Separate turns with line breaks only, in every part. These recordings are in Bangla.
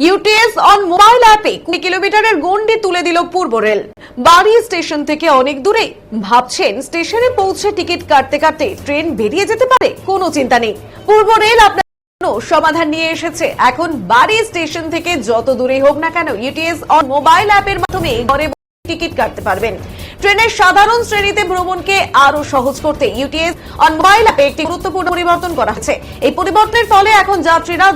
ইউটিএস অন মোবাইল অ্যাপে কুড়ি কিলোমিটারের গন্ডি তুলে দিল পূর্ব রেল। বাড়ি স্টেশন থেকে অনেক দূরে ভাবছেন স্টেশনে পৌঁছে টিকিট কাটতে কাটতে ট্রেন বেরিয়ে যেতে পারে, কোনো চিন্তা নেই। পূর্ব রেল আপনার সমাধান নিয়ে এসেছে। এখন বাড়ি স্টেশন থেকে যত দূরেই হোক না কেন ইউটিএস অন মোবাইল অ্যাপের মাধ্যমে ঘরে টিকিট কাটতে পারবেন। ট্রেনের সাধারণ শ্রেণীতে ভ্রমণকে আরও সহজ করতে ইউটিএস অন মোবাইল অ্যাপে একটি গুরুত্বপূর্ণ পরিবর্তন করা হয়েছে। এই পরিবর্তনের ফলে এখন যাত্রীরা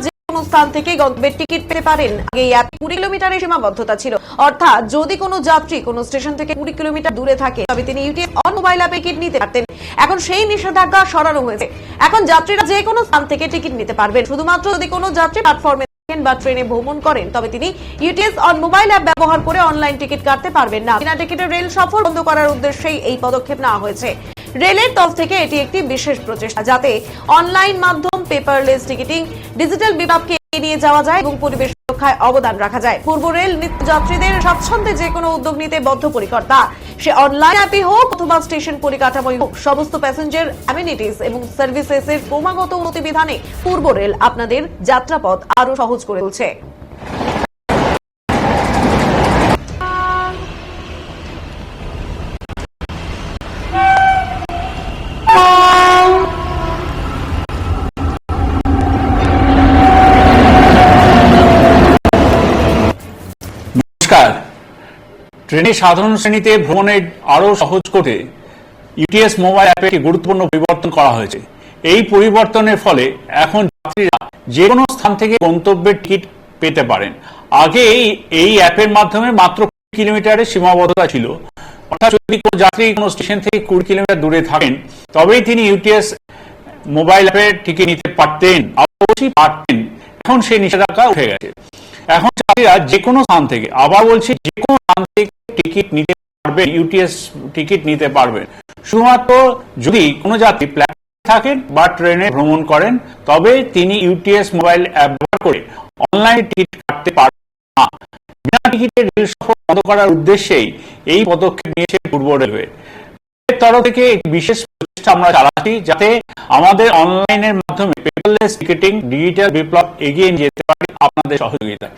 স্থান থেকে গন্তব্যের টিকিট পেতে পারেন। আগে এই অ্যাপে কুড়ি কিলোমিটারের সীমাবদ্ধতা ছিল। অর্থাৎ যদি কোনো যাত্রী কোনো স্টেশন থেকে কুড়ি কিলোমিটার দূরে থাকে, তবে তিনি ইউটিএস অন মোবাইল অ্যাপে টিকিট নিতে পারতেন। এখন সেই নিষেধাজ্ঞা সরানো হয়েছে। এখন যাত্রীরা যে কোনো স্থান থেকে টিকিট নিতে পারবেন। শুধুমাত্র যদি কোনো যাত্রী প্ল্যাটফর্মে বা ট্রেনে ভ্রমণ করেন, তবে তিনি ইউটিএস অন মোবাইল অ্যাপ ব্যবহার করে অনলাইন টিকিট কাটতে পারবেন না। বিনা টিকিটের রেল সফর বন্ধ করার উদ্দেশ্যেই এই পদক্ষেপ নেওয়া হয়েছে। রেলের তরফ থেকে এটি একটি বিশেষ প্রচেষ্টা, যাতে অনলাইন মাধ্যম পেপারলেস টিকিটিং ডিজিটাল বিভাগকে নিয়ে যাওয়া যায় এবং পরিবেশ রক্ষায় অবদান রাখা যায়। পূর্ব রেল নিত্যযাত্রীদের স্বাচ্ছন্দ্যে যে কোনো উদ্যোগ নিতে বদ্ধপরিকর তা সে অনলাইন অ্যাপে হোক অথবা স্টেশন পরিকাঠামোই হোক, সমস্ত প্যাসেঞ্জার অ্যামিনিটিস এবং সার্ভিসেস এর ক্রমাগত উন্নতি বিধানে পূর্ব রেল আপনাদের যাত্রাপথ আরও সহজ করে তুলছে।
নমস্কার। ট্রেনে সাধারণ শ্রেণীতে ভ্রমণের আরও সহজ করতে ইউটিএস মোবাইল অ্যাপে একটি গুরুত্বপূর্ণ পরিবর্তন করা হয়েছে। এই পরিবর্তনের ফলে এখন যাত্রীরা যে কোনো স্থান থেকে গন্তব্যের টিকিট পেতে পারেন। আগে এই অ্যাপের মাধ্যমে মাত্র কুড়ি কিলোমিটারের সীমাবদ্ধতা ছিল। অর্থাৎ যদি কোনো যাত্রী কোনো স্টেশন থেকে কুড়ি কিলোমিটার দূরে থাকেন, তবেই তিনি ইউটিএস মোবাইল অ্যাপের টিকিট নিতে পারতেন। অবশ্যই পারতেন। এখন সেই নিষেধাজ্ঞা উঠে গেছে। এখন যাত্রীরা যে কোনো স্থান থেকে, আবার বলছি যে কোনো স্থান থেকে টিকিট নিতে পারবেন ইউটিএস টিকিট নিতে পারবেন শুধুমাত্র যদি কোনো যাত্রী প্ল্যাটফর্মে থাকেন বা ট্রেনে ভ্রমণ করেন, তবে তিনি ইউটিএস মোবাইল অ্যাপ ব্যবহার করে অনলাইন টিকিট কাটতে পারবেন না। বিনা টিকিটের রেল সফর বন্ধ করার উদ্দেশ্যেই এই পদক্ষেপ নিয়েছে পূর্ব রেলওয়ে। তরফ থেকে একটি বিশেষ প্রচেষ্টা আমরা চালাচ্ছি যাতে আমাদের অনলাইনের মাধ্যমে পেপারলেস টিকিটিং ডিজিটাল বিপ্লব এগিয়ে যেতে পারে। আপনাদের সহযোগিতায়।